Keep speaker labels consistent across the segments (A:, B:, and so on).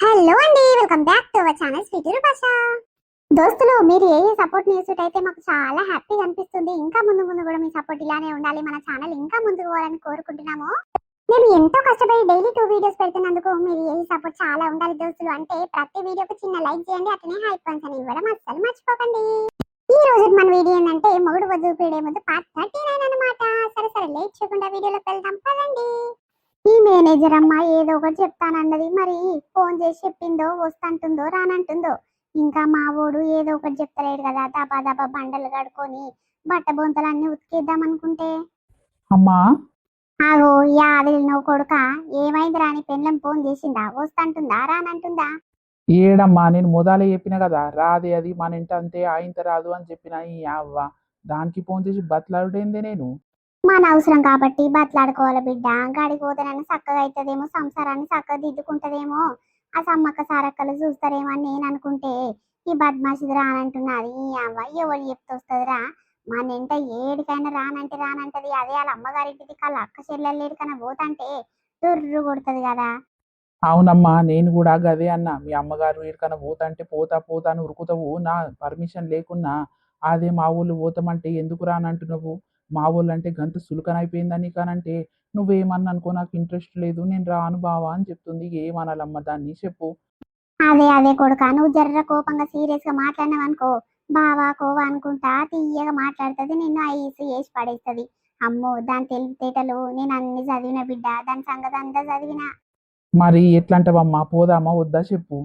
A: Hello అండి welcome back to our channel sweety రూపాష దోస్తులు మీరు ఏ సపోర్ట్ న్యూస్ అయితే మాకు చాలా హ్యాపీగా అనిపిస్తుంది. ఇంకా ముందు ముందు కూడా మీ సపోర్ట్ ఇలానే ఉండాలి. మన ఛానల్ ఇంకా ముందుకు పోవాలని కోరుకుంటున్నాము. మేము ఎంతో కష్టపడి డైలీ టూ వీడియోస్ పెడుతున్నందుకు మీరు ఏ సపోర్ట్ చాలా ఉండాలి దోస్తులు అంటే ప్రతి వీడియోకి చిన్న లైక్ చేయండి. అట్లనే హైప్ పంచ్ అని ఇవ్వడం అస్సలు మర్చిపోకండి. ఈ రోజు మన వీడియో ఏంటంటే మొగుడు వద్దు పీడే ముందు పార్ట్ థర్టీ నైన్ అనమాట సరే సరే లేట్ చేయకుండా వీడియోలోకి వెళ్దాం. పదండి. ఈ మేనేజర్ అమ్మ ఏదో ఒకటి చెప్తానన్నది. మరి ఫోన్ చేసి చెప్పిందో వస్తాంటుందో రానంటుందో? ఇంకా మా ఓడు ఏదో ఒకటి చెప్తలేడు కదా. దబా దబా బండలు కడుకొని బట్ట బొంతలన్నీ ఉతికేద్దాం అనుకుంటే?
B: అమ్మా.
A: ఆగో యాదిల్ నువ్వు కొడుక ఏమైంది రాని పెళ్ళం ఫోన్ చేసిందా? వస్తాంటుందా రానంటుందా?
B: ఏడమ్మా నేను మొదలే చెప్పిన కదా. రాదే అది మన ఇంట అంతే ఆయంత రాదు అని చెప్పిన ఈ అవ్వ. దానికి ఫోన్ చేసి బతలాడుడైందే నేను?
A: మన అవసరం కాబట్టి బతలాడుకోవాలి బిడ్డ. గాడికి పోతేనైనా చక్కగా అవుతుందేమో సంసారాన్ని చక్కగా దిద్దుకుంటదేమో. ఆ సమ్మక్క సారక్కలు చూస్తారేమో అని నేను అనుకుంటే ఈ బద్మాషిది రానంటున్నది. ఈ అవ్వ ఎవరు చెప్తొస్తుందిరా? మన ఇంట ఏడికైనా రానంటే రానంటది. అదే వాళ్ళ అమ్మగారింటిది. కళ్ళ అక్క చెల్లెలు ఏడికైనా పోతంటే దుర్రు కొడుతుంది కదా.
B: అవునమ్మా నేను కూడా గదే అన్న. మీ అమ్మగారు ఎక్కడికైనా పోతంటే పోతా పోతా అని ఉరుకుతావు. నా పర్మిషన్ లేకున్నా అదే మా ఊళ్ళు పోతామంటే ఎందుకు రానంటున్నావు? మా ఊళ్ళు అంటే గంత సులకనైపోయిందని కానంటే నువ్వేమన్నా అనుకో నాకు ఇంట్రెస్ట్ లేదు నేను రాను బావా అని చెప్తుంది. ఏమనాలమ్మ దాన్ని? చెప్పు.
A: అదే అదే కొడుక నువ్వు జర్ర కోపంగా సీరియస్గా మాట్లాడినావు అనుకో బావా కోవా అనుకుంటా తీయగా మాట్లాడుతుంది నిన్ను ఐసు వేసి పడేస్తుంది. అమ్మో దాని తెలివితేటలు నేను అన్ని చదివిన బిడ్డ దాని సంగతి అంతా చదివిన.
B: మరి ఎట్లంటావమ్మా? పోదామా? వద్దా? చెప్పు.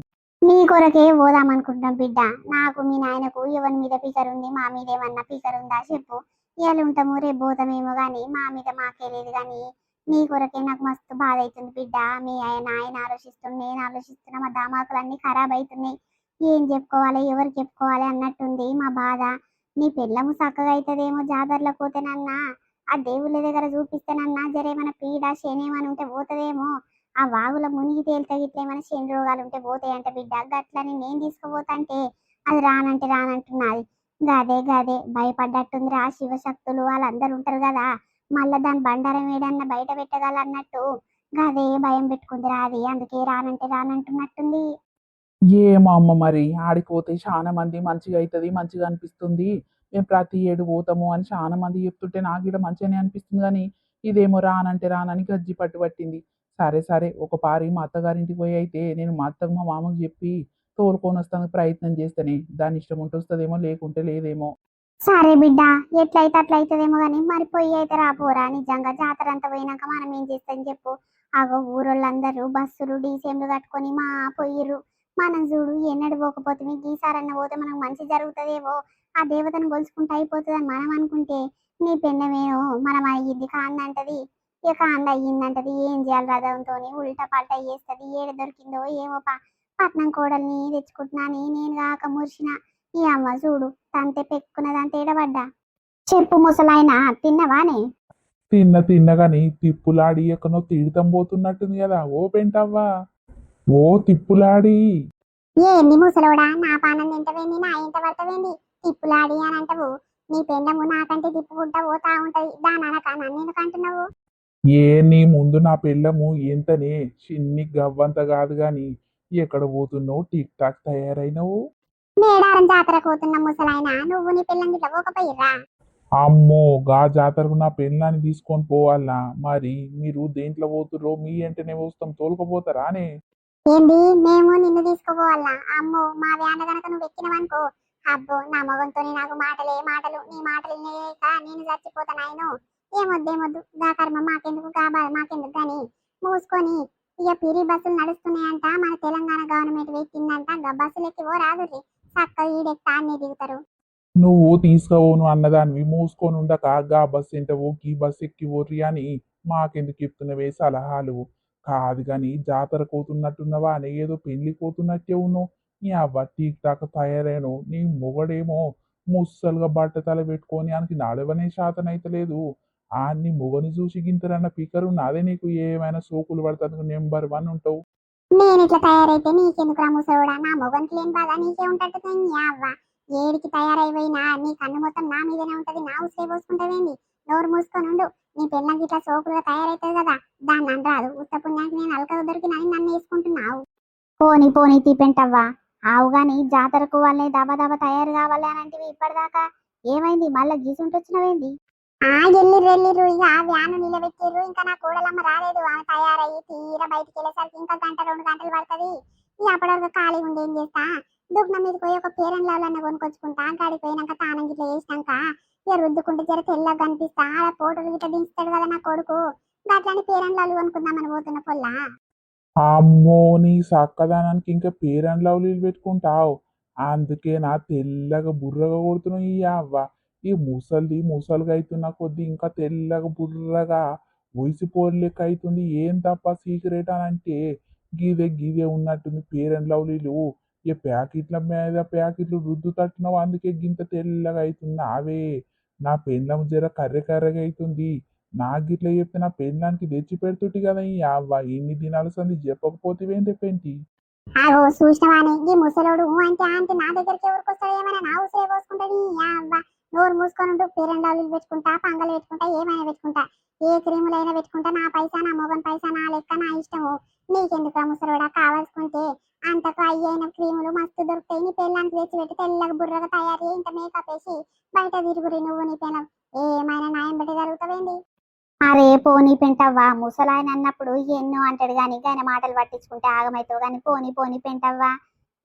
A: నీ కొరకే పోదాం అనుకుంటున్నాం బిడ్డ. నాకు మీ నాయనకు ఎవరి మీద పీకర్ ఉంది మా మీద ఏమన్నా పీకర్ ఉందా చెప్పు. ఇవాళ ఉంటాము రేపు పోతామేమో కానీ మా మీద మాకే లేదు కానీ నీ కొరకే నాకు మస్తు బాధ అవుతుంది బిడ్డ. మీ ఆయన ఆయన ఆలోచిస్తుంది నేను ఆలోచిస్తున్నా మా దామాకులన్నీ ఖరాబ్ అవుతున్నాయి ఏం చెప్పుకోవాలి ఎవరు చెప్పుకోవాలి అన్నట్టుంది మా బాధ. నీ పిల్లము చక్కగా అవుతుందేమో జాతరలో పోతేనన్నా ఆ దేవుళ్ళ దగ్గర చూపిస్తేనన్నా జరేమైనా పీడ శనేమని ఉంటే పోతుందేమో. ఆ వాగుల మునిగి తేలితే ఇట్లా ఏమైనా శని రోగాలు ఉంటే పోతాయంట బిడ్డ. గట్లని నేను తీసుకుపోతాంటే అది రానంటే రానంటున్నది. గదే గదే భయపడ్డట్టుంది ఆ శివశక్తులు వాళ్ళందరూ ఉంటారు కదా. మళ్ళా దాని బండారం ఏడన్నా బయట పెట్టగలన్నట్టు గదే భయం పెట్టుకుంది రాది అందుకే రానంటే రానంటున్నట్టుంది.
B: ఏమో అమ్మ మరి ఆడిపోతే చాలా మంది మంచిగా అవుతుంది మంచిగా అనిపిస్తుంది. మేము ప్రతి ఏడు పోతాము అని చాలా మంది చెప్తుంటే నాకు కూడా మంచిగానే అనిపిస్తుంది కానీ ఇదేమో రానంటే రానని గజ్జి పట్టు పట్టింది. సరే సరే ఒక పారి మా అత్తగారింటికి పోయి అయితే నేను మా అత్తకు మా మామకు చెప్పి తోలుకొని వస్తానికి ప్రయత్నం చేస్తేనే. దాని ఇష్టం ఉంటే వస్తుందేమో లేకుంటే లేదేమో.
A: సరే బిడ్డ ఎట్లయితే అట్లయితదేమో కానీ మరి పొయ్యి అయితే రాపోరా నిజంగా జాతర అంతా పోయినాక మనం ఏం చేస్తాం చెప్పు. అగో ఊరోళ్ళందరూ బస్సులు డీసీఎంలు కట్టుకొని మా పొయ్యిరు మనం చూడు ఎన్నడు పోకపోతే మీకు ఈసారన్న పోతే మనకు మంచి జరుగుతుందేమో. ఆ దేవతను కొలుచుకుంటే అయిపోతుందని మనం అనుకుంటే నీ పెన్నమేనో మనం అయ్యింది కాందంటది. ఇక కాంద అయ్యిందంటది ఏం చేయాలి రథంతో ఉల్టా పల్టా చేస్తుంది. ఏడ దొరికిందో ఏమో పా. పట్నం కోడల్ని తెచ్చుకుంటున్నాని నేను కాక మురిసిన. ఈ అమ్మ చూడు తంతే పెక్కున్నదంతే ఎడబడ్డా చెప్పు ముసలాయన తిన్నవానే
B: తిన్న తిన్నగాని తిప్పులాడి ఎక్కనో తీర్థం పోతున్నట్టుంది కదా ఓ పెంటవ్వా. ఓ తిప్పులాడి.
A: ఏంది ముసలోడా నా పానం తింటవేంది నా ఇంట పడతవేంది? తిప్పులాడి అని అంటావు. నీ పెండము నాకంటే తిప్పుకుంటా పోతా ఉంటది. దాని అనక నన్ను అంటున్నావు?
B: ఏ నీ ముందు నా పెళ్ళము ఎంతనే చిన్ని గవ్వంత కాదు గాని ఎక్కడ పోతున్నావు? Tick talk తయారైనవు?
A: మేడారం జాతర పోతున్న ముసలాయన నువ్వు నీ పిల్లని పోకపోయిర్రా?
B: అమ్మో గా జాతరకు నా పెళ్ళాన్ని తీసుకొని పోవాలా? మరి మీరు దేంట్లో పోతుర్రో? మీ వెంటనే వస్తాం తోలుకపోతారా అనే?
A: ఏంది? మేము నిన్ను తీసుకుపోవాలా? అమ్మో మా వ్యాన గనక నువ్వు ఎక్కినవనుకో అబ్బో నా మగంతో నాకు మాటలే మాటలు నీ మాటలు వినలేక నేను చచ్చిపోతాను ఆయన ఏమొద్దేమొద్దు గా కర్మ మాకెందుకు మాకెందుకు గాని మూసుకొని ఇక పిరి బస్సులు నడుస్తున్నాయంట మన తెలంగాణ గవర్నమెంట్ పెట్టిందంట గా బస్సులు ఎక్కి ఓ రాదు చక్క ఈడెక్కి ఆడనే దిగుతారు.
B: నువ్వు తీసుకపోను అన్నదాన్ని మూసుకొని ఉండక గా బస్సు ఎంటవో కీ బస్సు ఎక్కి ఓర్రి అని మాకెందుకు చెప్తున్నవే సలహాలు? కాదు గాని జాతర కోతున్నట్టున్నవా అని ఏదో పెళ్ళి కోతున్నట్టే ఉన్నావు. నీ అవ్వ టీక్ టాక్ తయారైన నీ మొగడేమో ముస్సలుగా బట్ట తల పెట్టుకొని ఆయనకి నడవనే శాతం అయితే లేదు ఆన్ని మొగని చూసి గింతరన్న పీకరు నాదే నీకు ఏమైనా సోకులు పడతాను నెంబర్ వన్ ఉంటావు.
A: నేను ఇట్లా తయారైతే నీకెందుకు రా ముసలోడా? నా మొగనికి లేని బాధ నీకే ఉంటట్టు అవ్వ. ఏడికి తయారైపోయినా నీ కన్ను మొత్తం నా మీదనే ఉంటది నా ఉసే పోసుకుంటావేంది? నోరు మూసుకొని ఉండు. నీ పిల్లకి ఇట్లా సోకులుగా తయారైతుంది కదా దాన్ని అనరాదు. ఉత్త పుణ్యానికి నేను అలక దొరికినని నన్ను వేసుకుంటున్నావు. పోని పోని తీపెంటవ్వా. ఆవు గాని జాతరకు వాళ్ళే దబ దబ తయారు కావాలి అని అంటే ఇప్పటిదాకా. ఏమైంది? మళ్ళీ గీసుంటొచ్చినవేంది? ఆ ఎల్లిర్రు రెండు ఇక ఆ వ్యాను నిలబెట్టిర్రు. ఇంకా నా కోడలమ్మ రాలేదు. ఆమె తయారయ్యి తీరా బయటికి వెళ్ళేసరికి ఇంకా గంట రెండు గంటలు పడుతుంది. ఇక అప్పటి వరకు ఖాళీ ఉండి ఏం చేస్తా? దుఃఖం మీద పోయి ఒక పేరెంట్ లెవెల్ కొనుకొచ్చుకుంటా గాడి పోయినాక తానం గిట్ల వేసినాక ఇక రుద్దుకుంటే జర తెల్లగా కనిపిస్తా. ఆడ ఫోటోలు గిట్ట దించుతాడు కదా నా కొడుకు. అట్లాంటి పేరెంట్ లెవెల్ కొనుక్కుందామని పోతున్న పొల్ల.
B: అమ్మో నీ సక్కదానానికి ఇంకా పేరన్ లవ్లీలు పెట్టుకుంటావు అందుకే నా తెల్లగా బుర్రగా కొడుతున్నావు ఈ అవ్వ. ఈ ముసలిది ముసలిగా అవుతున్న కొద్దీ ఇంకా తెల్లగా బుర్రగా వయసిపోరు అవుతుంది ఏం తప్ప సీక్రెట్ అని అంటే గీదే గీదే ఉన్నట్టుంది పేరెంట్ లవ్లీలు ఈ ప్యాకెట్ల మీద ప్యాకెట్లు రుద్దు తట్టినావు అందుకే గింత తెల్లగా అవుతుంది అవే నా పెండ్లం జర కర్రె కర్రెగా అవుతుంది నాకు ఇట్లా చెప్తే నా పెండ్లానికి తెచ్చి పెడుతుంటి కదా ఈ అవ్వ. ఎన్ని దినాలు సంది చెప్పకపోతే పెంటి?
A: ఆగో ఈ ముసలోడు అంటే అంటే నా దగ్గరికి ఎవరికి వస్తాడు ఏమైనా నా ఉసిరే పోసుకుంటాడు అవ్వ. నోరు మూసుకొని ఉంటూ పేరెండాలు పెట్టుకుంటా పంగలు పెట్టుకుంటా ఏమైనా పెట్టుకుంటా. ఏ క్రీములైనా పెట్టుకుంటా నా పైసా నా మొగన్ పైసా నా లెక్క నా ఇష్టము. నీకెందుకు ముసలోడా కావాల్సుకుంటే. అంతకు అయ్యైన క్రీములు మస్తు దొరుకుతాయి. నీ పెళ్ళానికి తెచ్చి పెట్టి తెల్లగా బుర్రగా తయారు ఇంత మేకప్ వేసి బయట తిరుగురి నువ్వు నీ పెనం. ఏమైనా న్యాయం పెట్టి జరుగుతావేంది? అరే పోనీ పెంటవ్వా. ముసలాయన అన్నప్పుడు ఎన్నో అంటాడు గాని గాయన మాటలు పట్టించుకుంటే ఆగమైతావు గాని పోనీ పోనీ పెంటవ్వా.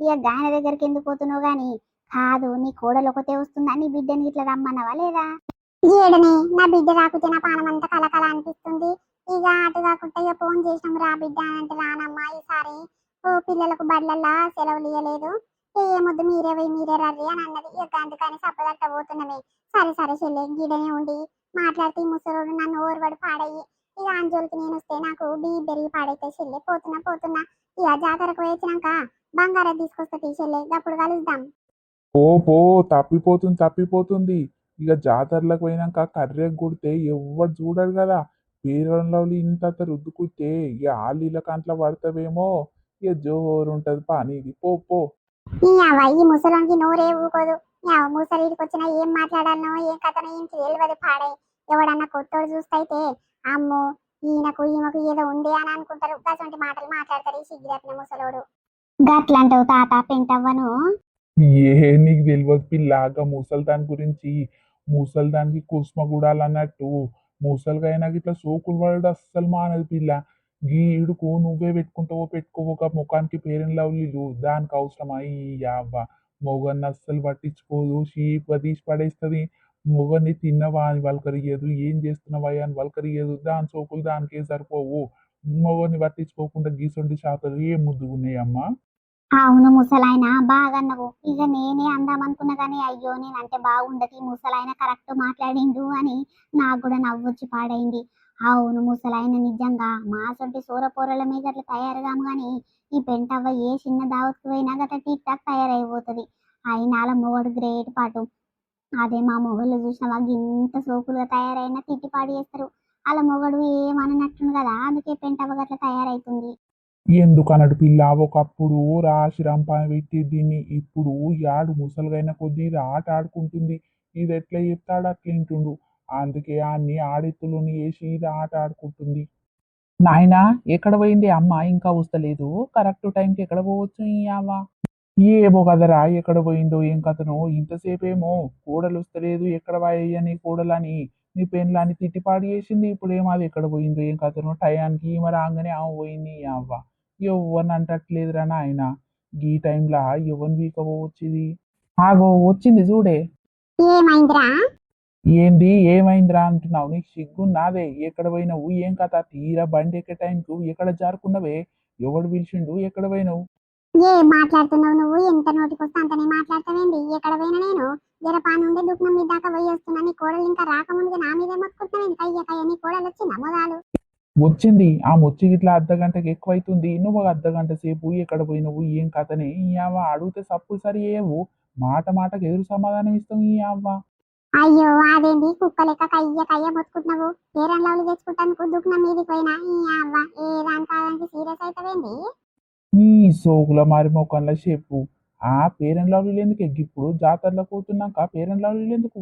A: ఇక గాయన దగ్గరికి ఎందుకు పోతున్నావు కానీ కాదు నీ కోడలు ఒకతే వస్తుందా? నీ బిడ్డని ఇట్లా రమ్మనవా లేదా? ఏడనే నా బిడ్డ రాకుంటే నా పానం అంతా కలకల అనిపిస్తుంది. ఇక అటు కాకుండా ఫోన్ చేసినాం రా బిడ్డ అని అంటే రానమ్మా ఈసారి. ఓ పిల్లలకు బడ్లల్లా సెలవులు ఇవ్వలేదు ఏమొద్దు మీరే పోయి మీరే రర్రి అని అన్నది. ఇక అందుకని సప్పదట్ట పోతున్నామే సరే సరే చెల్లె గిడనే ఉండి మాట్లాడితే ఈ ముసలోడు నన్ను ఓర్వడు పాడయ్యి. ఇక అంజోలికి నేను వస్తే నాకు బీ పెరిగి పాడైతే చెల్లె. పోతున్నా పోతున్నా. ఇక జాతరకు వేసినాక బంగారం తీసుకొస్తా తీ అప్పుడు కలుద్దాం.
B: ఓ పో తప్పిపోతుంది తప్పిపోతుంది. ఇక జాతరలకు పోయినాక కర్రె కొడితే ఎవ్వరు చూడరు కదా. పేరంలో ఇంత రుద్దుకుంటే ఇక ఆలీల కంట్ల పడతావేమో. ఇక జోరు ఉంటది పని ఇది. పో పో.
A: ఈ ముసలోనికి నోరే ఊకోదు. ముసలిడికి వచ్చినా ఏం మాట్లాడాలనో ఏం కథనో ఏం తెలియదు పాడే. ఎవడన్నా కొత్తోడు చూస్తైతే అమ్మో ఈయనకు ఈమెకు ఏదో ఉంది అని అనుకుంటారు. అటువంటి మాటలు మాట్లాడతారు ఈ సిగ్గిరత్న ముసలోడు. గట్లంటావు తాత పెంటవ్వను.
B: ఏ నీకు తెలియదు పిల్లాగా దాని గురించి. ముసల్దానికి దానికి అన్నట్టు. ముసలిగా ఇట్లా సోకులు పడడు అస్సలు మానదు పిల్ల. గీడుకు నువ్వే పెట్టుకుంటావో పెట్టుకోవో ముఖానికి పేరెన్ లవ్లీలు దానికి అవసరమా? ఈ అవ్వ మొగన్ని అస్సలు పట్టించుకోదు. షీప్ తీసి పడేస్తుంది. మొగన్ని తిన్నవా అని వలకరియదు ఏం చేస్తున్నావా అని వలకరియదు దాని సోకులు దానికే సరిపోవు. మొగన్ని పట్టించుకోకుండా గీసొంటి శాతలు ఏం ముద్దుగున్నాయమ్మా
A: అవును ముసలాయన బాగా అన్నవు ఇక నేనే అందామనుకున్నా కానీ అయ్యో నేనంటే బాగుండదు. ముసలాయన కరెక్ట్ మాట్లాడిండు అని నాకు కూడా నవ్వొచ్చి పాడైంది. అవును ముసలాయన నిజంగా మా సొంటి సూరపూరల మీద అట్లా తయారుగాము కానీ ఈ పెంటవ్వ ఏ చిన్న దావత్కు పోయినా గట్రా టీక్ టాక్ తయారైపోతుంది. అయినా మొగడు గ్రేట్ పాటు. అదే మా మొగళ్ళు చూసినవా ఇంత సోకులుగా తయారైనా తిట్టిపాడు చేస్తారు. అలా మొగడు ఏమననట్టుండు కదా అందుకే పెంటవ్వ గట్ల తయారైతుంది.
B: ఎందుకు పిల్ల ఒకప్పుడు రాశిరం పని పెట్టి దీన్ని ఇప్పుడు యాడు ముసలుగైన కొద్దీ ఇది ఆట ఆడుకుంటుంది. ఇది ఎట్లా చెప్తాడు? అట్లా వింటుండు. అందుకే అన్ని ఆడెత్తులోని వేసి ఇది ఆట ఆడుకుంటుంది.
C: నాయనా ఎక్కడ పోయింది? అమ్మ ఇంకా వస్తలేదు. కరెక్ట్ టైంకి ఎక్కడ పోవచ్చు ఈ అవ్వ?
B: ఏమో కదరా ఎక్కడ పోయిందో ఏం కథనో ఇంతసేపేమో కూడలు వస్తలేదు. ఎక్కడ పోయని కూడలని? నీ పెన్లాని తిట్టిపాడు చేసింది. ఇప్పుడు ఏమో అది ఎక్కడ పోయిందో ఏం కథనో టయానికి మరి రాగానే ఆమె పోయింది ఈ అవ్వ. ఎవరిని అంటట్లేదురా నాయన. ఈ టైంలో ఎవరిని వీకపోవచ్చింది
C: ఆగో వచ్చింది చూడే.
A: ఏమైందిరా?
B: ఏంది ఏమైందిరా అంటున్నావు? నీకు సిగ్గు నాదే ఎక్కడ పోయినావు? ఏం కథ? తీరా బండి ఎక్కే టైంకు ఎక్కడ జారుకున్నవే? ఎవడు పిలిచిండు? ఎక్కడ పోయినావు?
A: ఏం మాట్లాడుతున్నావు నువ్వు? ఎంత నోటికొస్తే అంతనే మాట్లాడతావేంది? ఎక్కడ పోయినా నేను? జరపా నుండి దుఃఖం మీద దాకా పోయి వస్తున్నా. నీ కోడలు ఇంకా రాకముందుగా నా మీదే మొత్తుకుంటున్నావు కయ్య కయ్య నీ కోడలు వచ్చిందా మొదలు
B: వచ్చింది. ఆ ముచ్చి ఇట్లా అర్ధ గంటకి ఎక్కువైతుంది. నువ్వు ఒక అర్ధ గంట సేపు ఎక్కడ పోయినావు? ఏం కథనే? ఈ అవ్వ అడిగితే సప్పుడు సరి ఏవు మాట మాటకు ఎదురు సమాధానం ఇస్తాం ఈ అవ్వ.
A: అయ్యో అదేంది కుక్క లెక్క కయ్య కయ్య లవ్లు తెచ్చుకుంటాను? మీదకి పోయినా ఈ అవ్వ? ఏ దాని కాదానికి సీరియస్ అవుతావేంది
B: ఈ సోకుల మారి మొక్కన్ల చెప్పు. ఆ పేరెంట్ లవ్లీలు ఎందుకు ఎగ్గిప్పుడు? జాతరలో పోతున్నాక పేరెంట్ లవ్లీలు ఎందుకు?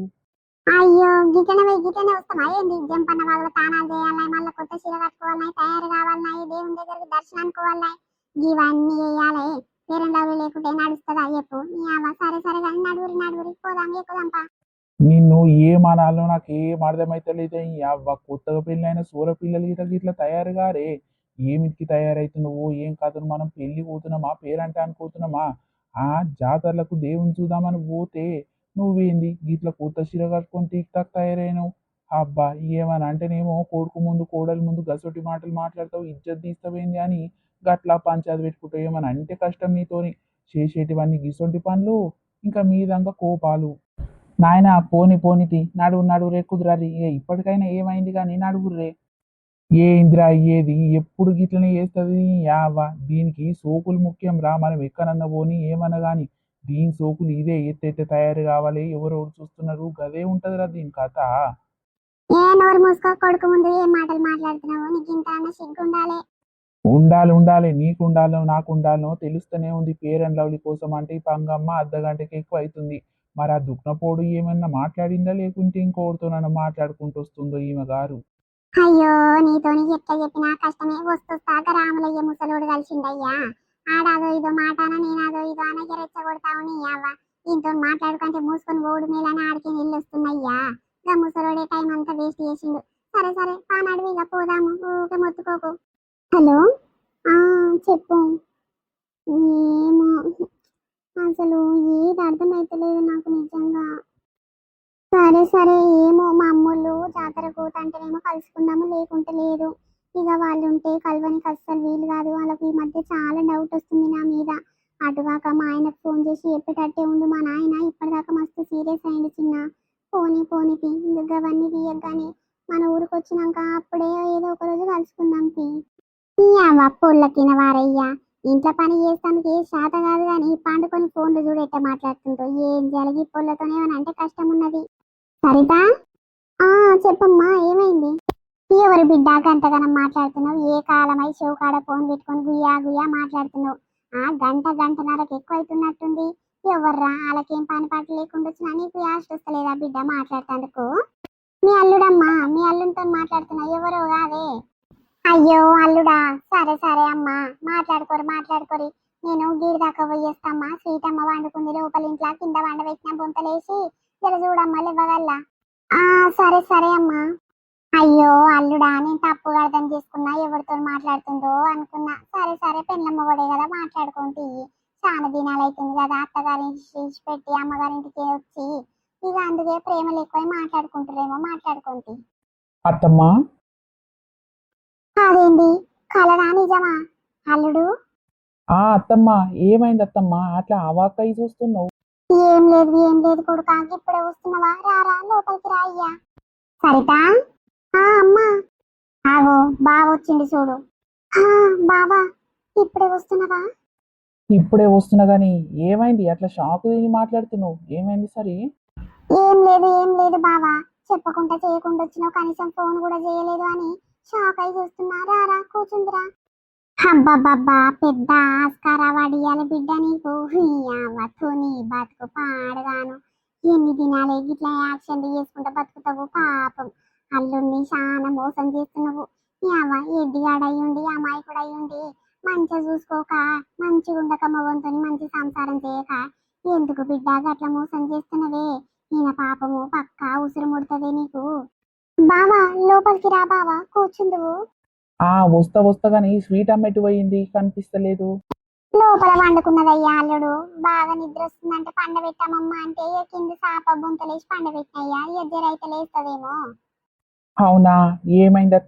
A: అయ్యో గిటనే పోయి గిటనే వస్తామా ఏంది? జంపన్న వాళ్ళు తానాలు చేయాలి మళ్ళీ కొత్త చీర కట్టుకోవాలి తయారు కావాలి దేవుని దగ్గరికి దర్శనానికి పోవాలి ఇవన్నీ వేయాలి పేరెంట్ లేకుంటే నడుస్తుందా? చెప్పు. నీ అవ్వ సరే సరే కానీ నడుగురి నడుగురి పోదాం ఎక్కుదాంపా
B: నిన్ను ఏమనాలో నాకు ఏం అర్థమైతలేదు. అవ్వ కొత్తగా పెళ్ళైన సూర పిల్లలు గిట్ల గిట్ల తయారు రే ఏమిటికి తయారైతున్నావు? ఏం కాదు మనం పెళ్ళి పోతున్నామా? పేరంటే అనుకోతున్నామా ఆ జాతరలకు దేవుని చూద్దామని పోతే నువ్వేంది? గిట్ల కొత్త చీర కట్టుకొని టీక్ టాక్ తయారైనావు? అబ్బా ఏమని అంటేనేమో కొడుకు ముందు కోడలి ముందు గసొటి మాటలు మాట్లాడతావు ఇజ్జత్ తీస్తావేంది అని గట్లా పంచాది పెట్టుకుంటావు ఏమని అంటే కష్టం నీతోని చేసేటివన్నీ గిసొంటి పనులు? ఇంకా మీదంగా కోపాలు? నాయన పోని పోనితి నడువు నడువు రే కుదరారి ఇక ఇప్పటికైనా ఏమైంది కానీ నడువుర్రే ఏందిరా అయ్యేది ఎప్పుడు గిట్లనే చేస్తుంది? యావా దీనికి సోకులు ముఖ్యం రా. మనం ఎక్కడన్నా పోని ఏమన్నా కానీ దీని సోకులు ఇదే ఎట్టెట్ట తయారు కావాలి ఎవరెవరు చూస్తున్నారు గదే ఉంటదిరా దీని కథ.
A: ఏ నోరు మూసుకో కొడుకు ముందు ఏ మాటలు మాట్లాడుతున్నావు నీకు ఇంత అన్న సిగ్గు ఉండాలి.
B: ఉండాలి ఉండాలి నీకు ఉండాలో నాకు ఉండాలో తెలుస్తూనే ఉంది. పేరెంట్ లవ్లీ కోసం అంటే ఈ పంగమ్మ అర్ధ గంటకి ఎక్కువ అవుతుంది మరి ఆ దుఃఖపోడు ఏమన్నా మాట్లాడిందా లేకుంటే ఇంకోటితోనన్నా మాట్లాడుకుంటూ వస్తుందో ఈమె గారు?
A: అయ్యో నీతోని ఎట్లా చెప్పినా కష్టమే. రాములయ్య ముసలోడు కలిసిండయ్యా. ఆడాదో ఇదో మాటాన నేనాదో ఇదో అనగా రెచ్చగొడతావు నీ అవ్వ దీంతో మాట్లాడుకుంటే మూసుకొని ఓడి మేలని ఆడికి నీళ్ళు వస్తున్నాయ్యా గా ముసలోడే టైం అంతా వేస్ట్ చేసిండు. సరే సరే పానాడు ఇక పోదాము. ఊకే మొత్తుకోకు. హలో? ఆ చెప్పు. ఏమో. అసలు ఏది అర్థమైతలేదు నాకు నిజంగా. సరే సరే ఏమో మా అమ్మోళ్ళు జాతరకు అంటేనేమో కలుసుకుందాము లేకుంటే లేదు. ఇక వాళ్ళు ఉంటే కలవనికి అస్సలు వీలు కాదు. వాళ్ళకి ఈ మధ్య చాలా డౌట్ వస్తుంది నా మీద. అటుగాక మా ఆయనకు ఫోన్ చేసి చెప్పేటట్టే ఉండు మా నాయన. ఇప్పటిదాకా మస్తు సీరియస్ అయింది చిన్న. పోనీ పోనీ తీ. అవన్నీ తీయగానే మన ఊరికి వచ్చినాక అప్పుడే ఏదో ఒక రోజు కలుసుకుందాం తీ. పొల్లకిన వారయ్యా ఇంట్లో పని చేస్తానికి శాత కాదు కానీ పండుకొని ఫోన్లు చూడు ఎట్ట మాట్లాడుతుందో. ఏం జరిగి పొల్లతోనే అంటే కష్టం ఉన్నది సరితా? ఆ చెప్పమ్మా. ఏమైంది? ఎవరు బిడ్డ గంటగనం మాట్లాడుతున్నావు? ఏ కాలమై చెవు ఫోన్ పెట్టుకొని గుయ్యా గుయ్యా మాట్లాడుతున్నావు? ఆ గంట గంటన్నరకు ఎక్కువ అవుతున్నట్టుంది ఎవర్రా? వాళ్ళకేం పని పాట లేకుండా వచ్చినా నీకు యాస్ట్ వస్తలేదా బిడ్డ మాట్లాడేందుకు మీ అల్లుడమ్మా మీ అల్లుడితో మాట్లాడుతున్నా ఎవరో కాదే? అయ్యో అల్లుడా సరే సరే అమ్మా మాట్లాడుకోరు మాట్లాడుకోరి. నేను గీడి దాకా పోయేస్తామ్మా. సీతమ్మ వండుకుంది లోపల ఇంట్లో కింద వండబెట్టిన బొంతలేసి. జర చూడమ్మా లేవగల్లా. ఆ సరే సరే అమ్మా. అయ్యో అల్లుడా నేను తప్పుగా అర్థం చేసుకున్నా ఎవరితో మాట్లాడుతుందో అనుకున్నా. సరే సరే పెళ్ళమ్మ కూడా కదా మాట్లాడుకుంటే చాలా దినాలు అవుతుంది కదా అత్తగారింటి పెట్టి అమ్మగారింటికి వచ్చి. ఇక అందుకే ప్రేమలు ఎక్కువ మాట్లాడుకుంటారేమో మాట్లాడుకుంటే
B: అత్తమ్మా?
A: అదేంటి కలరా నిజమా? అల్లుడు?
B: ఆ అత్తమ్మ ఏమైంది అత్తమ్మ? అట్లా అవాక్కయి చూస్తున్నావు.
A: ఏం లేదు ఏం లేదు కొడుకా ఇప్పుడే వస్తున్నావా? రారా లోపలికి రా అయ్యా. సరితా? అమ్మా. ఆగో బావ వచ్చింది చూడు. ఆ బావా ఇప్పుడే వస్తున్నావా?
C: ఇప్పుడే వస్తున్నా కానీ ఏమైంది? అట్లా షాక్ తిని మాట్లాడుతున్నావు. ఏమైంది సరే?
A: ఏం లేదు ఏం లేదు బావా. చెప్పకుండా చేయకుండా వచ్చినావు. కనీసం ఫోన్ కూడా చేయలేదు అని షాక్ అయి చూస్తున్నా. రారా కూర్చుందిరా అబ్బబ్బబ్బా పెద్ద ఆస్కారా వడియాల బిడ్డ నీకు. అవ్వచ్చు నీ బతుకు పాడగాను. ఎన్ని దినాలే ఇట్లా యాక్షన్లు చేసుకుంటూ బతుకుతావు పాపం. అల్లుడిని చాలా మోసం చేస్తున్నావు. నీ అవ్వ ఎడ్డిగాడయ్యుండి అయ్యుండి మంచిగా చూసుకోక మంచిగా ఉండక మగంతో మంచి సంసారం చేయక. ఎందుకు బిడ్డ అట్లా మోసం చేస్తున్నవే? ఈయన పాపము పక్క ఉసురు ముడుతుంది నీకు. బావా లోపలికి రా బావా కూర్చుందువు
C: ఆ వస్తా వస్తా కానీ స్వీట్ అమ్మెట్టు పోయింది? కనిపిస్తలేదు.
A: లోపల వండుకున్నదయ్యా అల్లుడు. బాగా నిద్ర వస్తుందంటే పండబెట్టామమ్మా అంటే కింద సాప బుంతలేసి పండబెట్టినయ్యా. ఎద్దరైతే లేస్తదేమో.
C: అవునా? ఏమైంది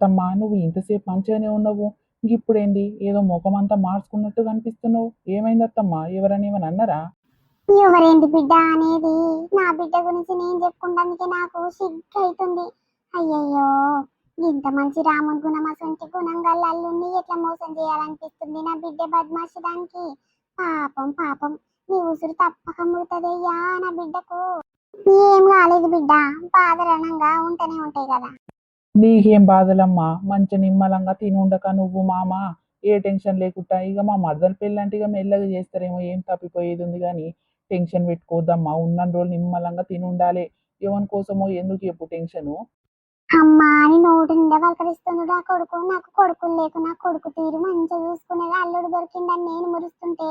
C: నువ్వు ఇంతసేపు మంచిగానే ఉన్నావు. ఇప్పుడేంది? ఏదో ముఖం అంతా మార్చుకున్నట్టు కనిపిస్తున్నావు. ఏమైంది ఎవరని ఏమని అన్నారా?
A: ఎవరేంటి బిడ్డ అనేది? నా బిడ్డ గురించి నేను చెప్పుకుంటానికి నాకు సిగ్గు అవుతుంది అయ్యయ్యో! ఇంత మంచి రాముని గుణం అసంటి గుణం గల అల్లుడిని ఎట్లా మోసం చేయాలనిపిస్తుంది నా బిడ్డ బద్మాషి దానికి? పాపం పాపం. నీ ఉసురు తప్పక ముడుతుందయ్యా నా బిడ్డకు. ఏం కాలేదు బిడ్డ. బాధరణంగా ఉంటూనే ఉంటాయి కదా.
C: నీకేం బాధలమ్మా? మంచి నిమ్మలంగా తిని ఉండక నువ్వు మామ? ఏ టెన్షన్ లేకుండా ఇక మా మరదల పెళ్ళంటే ఇక మెల్లగా చేస్తారేమో ఏం తప్పిపోయేది ఉంది కానీ టెన్షన్ పెట్టుకోవద్దమ్మా. ఉన్న రోజులు నిమ్మలంగా తిని ఉండాలి ఎవరి కోసమో ఎందుకు చెప్పు టెన్షను?
A: అమ్మా అని నోటి నిండా పలకరిస్తున్నాడు ఆ కొడుకు నాకు కొడుకులు లేకు నా కొడుకు తీరు మంచిగా చూసుకునేది అల్లుడు దొరికిందని నేను మురుస్తుంటే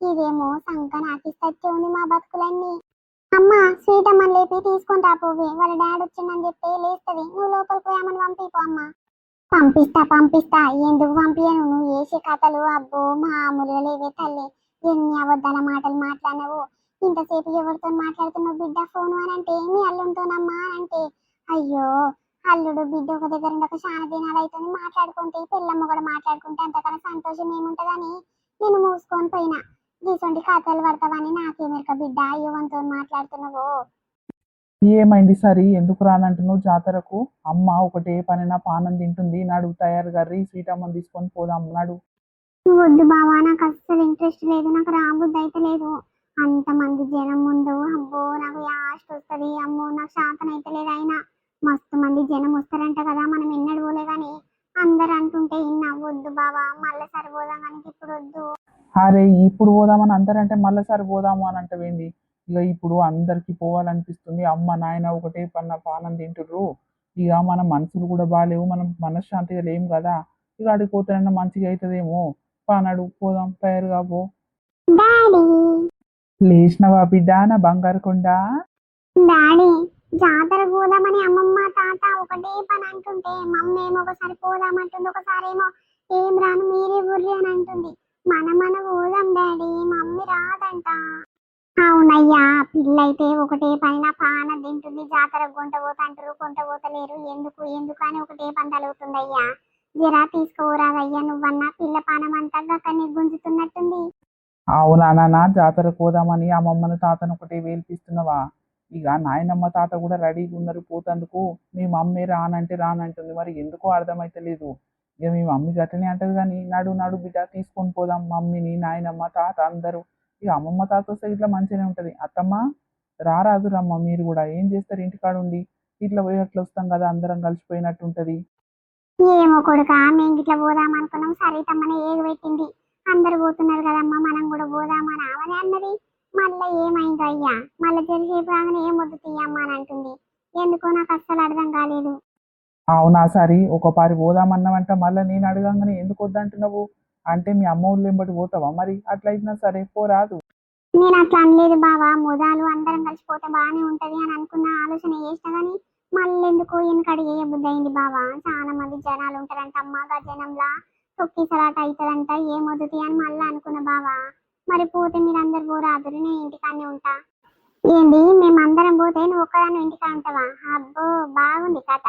A: ఇదేమో సంక నాకిస్తచ్చే ఉంది మా బతుకులన్నీ. అమ్మ స్వీట్ లేపి తీసుకొని రాపోవే వాళ్ళ డాడీ వచ్చిందని చెప్తే లేస్తుంది. నువ్వు లోపలికి పోయామని పంపిపో అమ్మ. పంపిస్తా పంపిస్తా. ఎందుకు పంపియను నువ్వు వేసే కథలు అబ్బో మామూలుగా లేవే తల్లి. ఎన్ని అబద్ధాల మాటలు మాట్లాడినావు. ఇంతసేపు ఎవరితో మాట్లాడుతున్నావు బిడ్డ? ఫోన్ అని అంటే మీ అల్లుంటోనమ్మా అని అంటే. అయ్యో అల్లుడు బిడ్డ ఒక దగ్గర ఉండక చాలా దినాలు అవుతుంది మాట్లాడుకుంటే పిల్లమ్మ కూడా మాట్లాడుకుంటే అంతకన్నా సంతోషం ఏముంటదని నేను మూసుకొని పోయినా. గీసొంటి కథలు పడతావని నాకేమెరక బిడ్డ? యువంతో మాట్లాడుతున్నావు?
B: ఏమైంది సరి? ఎందుకు రానంటున్నావు జాతరకు? అమ్మ ఒకటే పనిన పానం తింటుంది. నడు తయారు గర్రి స్వీట్ అమ్మని తీసుకొని పోదాం నడు.
A: వద్దు బావా నాకు అస్సలు ఇంట్రెస్ట్ లేదు. నాకు రాబుద్ది అయితే లేదు. అంతమంది జనం ముందు అబ్బో నాకు యాస్ట్ వస్తుంది. అమ్మో నాకు శాతం అయితే లేదు అయినా. మస్తు మంది జనం వస్తారంట కదా మనం ఎన్నడు పోలే కానీ అందరు అంటుంటే ఇన్నా వద్దు బావా మళ్ళీ సరిపోదాం కానీ ఇప్పుడు వద్దు
B: అరే ఇప్పుడు పోదామని అందరంటే మళ్ళీ సరి పోదాము అని అంటవేంది ఇక ఇప్పుడు అందరికి పోవాలనిపిస్తుంది. అమ్మ నాయన ఒకటే పన్న పానం తింటుర్రు. ఇక మన మనసులు కూడా బాగాలేవు మనం మనశ్శాంతిగా లేము కదా. ఇక అడిగి పోతేనన్నా మంచిగా అవుతుందేమో పానాడు పోదాం తయారుగా పో. లేచినవా బిడ్డ నా బంగారు కొండ?
A: డాడీ జాతర పోదామని అమ్మమ్మ తాత ఒకటే పని అంటుంటే మమ్మ ఏమో ఒకసారి పోదామంటుంది ఒకసారి ఏమో ఏం రాను మీరే బుర్రి అని అంటుంది. మన మన పోదాం డాడీ మమ్మీ రాదంట. అవునయ్యా పిల్లైతే ఒకటే పైన పాన తింటుంది జాతర గుంట పోతంటారు కొంట పోతలేరు. ఎందుకు ఎందుకు అని ఒకటే పని తలుగుతుందయ్యా జరా తీసుకోరాదయ్యా నువ్వన్నా పిల్ల పానం అంతా గక్కని గుంజుతున్నట్టుంది.
B: అవునా జాతర జాతరకు పోదామని అమ్మమ్మను తాతను ఒకటి వేల్పిస్తున్నావా? ఇక నాయనమ్మ తాత కూడా రెడీగా ఉన్నారు పోతందుకు మీ మమ్మీ రానంటే రానంటుంది. మరి ఎందుకో అర్థమైతలేదు. ఇక మీ మమ్మీ గట్లనే అంటది కానీ నడు నడు బిడ్డ తీసుకొని పోదాం మమ్మీని నాయనమ్మ తాత అందరూ. ఇక అమ్మమ్మ తాత వస్తే ఇట్లా మంచిగానే ఉంటది. అత్తమ్మ రారాదురమ్మ మీరు కూడా ఏం చేస్తారు ఇంటికాడ ఉండి ఇట్లా పోయి అట్లా వస్తాం కదా అందరం కలిసిపోయినట్టు ఉంటది.
A: ఏమో కొడుక మేము ఇట్లా పోదాం అనుకున్నాం. సరితమ్మని ఏది పెట్టింది. అందరు పోతున్నారు కదమ్మా మనం కూడా పోదామా ఆమెనే అన్నది. మళ్ళీ ఏమైందో అయ్యా. మళ్ళీ జరిసేపు రాగానే ఏం వద్దు తీయమ్మా అని అంటుంది. ఎందుకో నాకు అస్సలు అర్థం కాలేదు.
B: అవునా సరే ఒక పారి పోదామన్నావంట మళ్ళీ నేను అడగంగానే ఎందుకు వద్దంటున్నావు? అంటే మీ అమ్మ ఊళ్ళు ఎంబటి పోతావా మరి? అట్లయినా సరే పోరాదు
A: నేను అట్లా అనలేదు బావా. ముదాలు అందరం కలిసిపోతే బాగానే ఉంటది అని అనుకున్న ఆలోచన చేసిన కానీ మళ్ళీ ఎందుకు వెనకడి బుద్ధి అయింది బావా. చాలా మంది జనాలు ఉంటారంట అమ్మగా జనంలా తొక్కిసలాట అవుతుందంట ఏమొద్దుతి అని మళ్ళీ అనుకున్న బావా. మరి పోతే మీరందరు పోరాదురు నేను ఇంటికానే ఉంటా. ఏంది మేమందరం పోతే నువ్వు ఒక్కదాన్ని ఇంటికా ఉంటావా? అబ్బో బాగుంది కథ.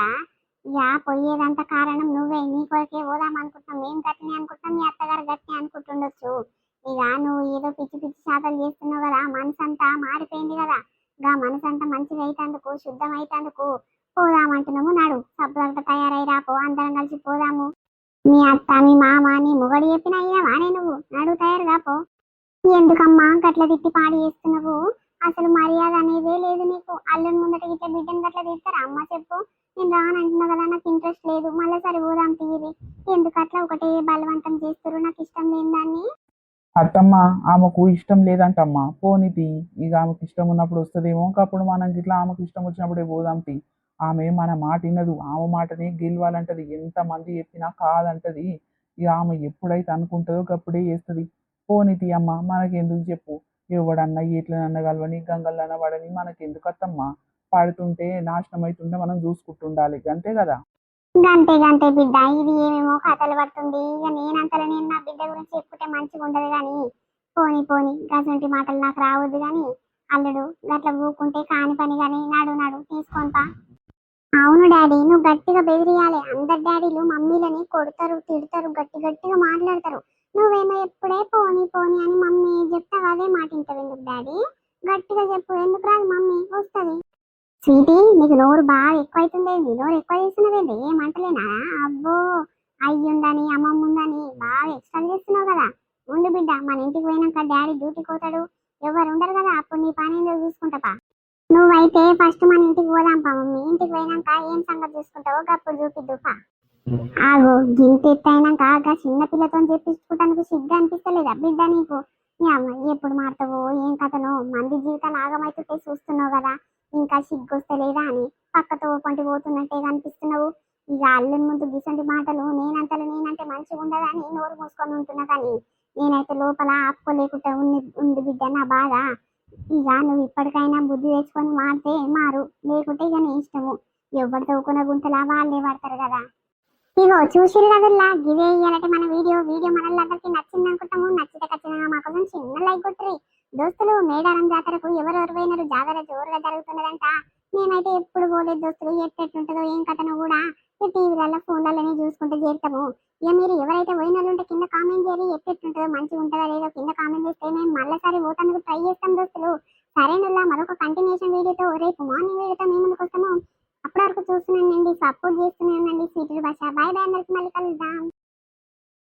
A: యా పోయేదంత కారణం నువ్వే. నీ కొరకే పోదాం అనుకుంటున్నాం. మేము గట్టినే అనుకుంటున్నాం. మీ అత్తగారు గట్టినే అనుకుంటుండొచ్చు. ఇక నువ్వు ఏదో పిచ్చి పిచ్చి శాతలు చేస్తున్నావు కదా. మనసు అంతా మారిపోయింది కదా. గా మనసు అంతా మంచిగా అయితందుకు శుద్ధం అయితందుకు పోదామంటున్నాము. నాడు సబ్బులంతా తయారై రాపో అందరం కలిసి పోదాము. మీ అత్త మీ మామ నీ మొగడు చెప్పిన అయ్యావానే నువ్వు. నాడు తయారు రాపో ఎందుకమ్మా గట్ల తిట్టి పాడి చేస్తున్నావు? అసలు మర్యాద అనేదే లేదు నీకు. అల్లుని ముందట ఇట్లా బిడ్డను గట్ల తీస్తారా అమ్మ చెప్పు. నేను రానంటున్నా కదా నాకు ఇంట్రెస్ట్ లేదు. మళ్ళీ సరే పోదాం తీరి. ఎందుకు అట్లా ఒకటే బలవంతం చేస్తారు నాకు ఇష్టం లేని దాన్ని.
B: అత్తమ్మ ఆమెకు ఇష్టం లేదంటమ్మా. పోనిది ఇక ఆమెకు ఇష్టం ఉన్నప్పుడు వస్తుందేమో. అప్పుడు మనం ఇట్లా ఆమెకు ఇష్టం వచ్చినప్పుడే పోదాం తి. ఆమె మన మాట వినదు. ఆమె మాటనే గెలవాలంటది. ఎంతమంది చెప్పినా కాదంటది. ఇక ఆమె ఎప్పుడైతే అనుకుంటుందో అప్పుడే చేస్తుంది. పోనితి అమ్మ మనకెందుకు చెప్పు? ఎవడన్నా ఎట్లనన్నా కలవని గంగలన్నా పడని మనకెందుకు అత్తమ్మ? పడుతుంటే నాశనం అవుతుంటే మనం చూసుకుంటుండాలి. అంతే కదా?
A: అంతే గంతే బిడ్డ. ఇది ఏమేమో కథలు పడుతుంది. ఇక నేనంతలో నేను నా బిడ్డ గురించి చెప్పుకుంటే మంచిగా ఉండదు కానీ పోని పోని. గసంటి మాటలు నాకు రావద్దు కానీ అల్లుడు గట్లా ఊకుంటే కాని పని కానీ నాడు నాడు తీసుకొనిపా అవును డాడీ నువ్వు గట్టిగా బెదిరియాలి. అందరు డాడీలు మమ్మీలని కొడతారు తిడతారు గట్టి గట్టిగా మాట్లాడతారు. నువ్వేమో ఎప్పుడే పోని పోని అని మమ్మీ చెప్తావు అదే మాట ఇంటవు ఎందుకు డాడీ? గట్టిగా చెప్పు. ఎందుకు రాదు మమ్మీ? వస్తుంది. స్వీటీ నీకు నోరు బాగా ఎక్కువైతుందేంది? నోరు ఎక్కువ చేస్తున్నావేంది? ఏమంటలేనా అబ్బో అయ్యుందని అమ్మమ్మ ఉందని బాగా ఎక్స్ట్రా చేస్తున్నావు కదా. ఉండు బిడ్డ మన ఇంటికి పోయినాక డాడీ డ్యూటీకి పోతాడు. ఎవరు ఉండరు కదా అప్పుడు నీ పని ఏందో చూసుకుంటాపా నువ్వైతే ఫస్ట్ మన ఇంటికి పోదాంపా మమ్మీ. ఇంటికి పోయినాక ఏం సంగతి చూసుకుంటావో గప్పుడు చూపిద్దుపా ఆగో గింత ఎత్తైనాక గా చిన్న పిల్లతో చెప్పించుకోవడానికి సిగ్గు అనిపిస్తలేదా బిడ్డ నీకు? అమ్మ ఎప్పుడు మారుతావో ఏం కథనో మంది జీవితాలు ఆగమైతుంటే చూస్తున్నావు కదా. ఇంకా సిగ్గొస్తలేదా అని పక్కతో పంటి పోతున్నట్టే కనిపిస్తున్నావు. ఇక అల్లుని ముందు గిసంటి మాటలు నేనంతలు నేనంటే మంచిగా ఉండదని నోరు మూసుకొని ఉంటున్నా కానీ నేనైతే లోపల ఆపుకోలేకుండా ఉంది ఉంది బిడ్డ నా బాధ. ఇక నువ్వు ఇప్పటికైనా బుద్ధి తెచ్చుకొని మారితే మారు లేకుంటే ఇక నీ ఇష్టము. ఎవరు తవ్వుకున్న గుంతలా వాళ్ళే పడతారు కదా. ఇగో చూసిరు కదల్లా గివే ఇయ్యాలంటే మన వీడియో వీడియో మనల్లందరికీ నచ్చింది అనుకుంటాము నచ్చితే ఖచ్చితంగా మా కోసం చిన్న లైక్ కొట్టరి దోస్తులు మేడారం జాతరకు ఎవరెవరు పోయినారు జాతర జోరుగా జరుగుతున్నదంట. మేమైతే ఎప్పుడు పోలేదు దోస్తులు. ఎట్టెట్టుంటుందో ఏం కథను కూడా టీవీలలో ఫోన్లలోనే చూసుకుంటూ చేరుతాము. ఇక మీరు ఎవరైతే పోయిన ఉంటే కింద కామెంట్ చేయాలి ఎట్టెట్టుంటుందో మంచిగా ఉంటుందో లేదో కింద కామెంట్ చేస్తే మేము మళ్ళీసారి పోతానికి ట్రై చేస్తాం దోస్తులు. సరేనుల్లా మరొక కంటిన్యూషన్ వీడియోతో రేపు మార్నింగ్ వీడియోతో మేము ముందుకు వస్తాము. అప్పటి వరకు చూస్తున్నానండి సపోర్ట్ చేస్తున్నానండి సీట్లు భాష బాయ్ బాయ్ అందరికి మళ్ళీ కలుద్దాం.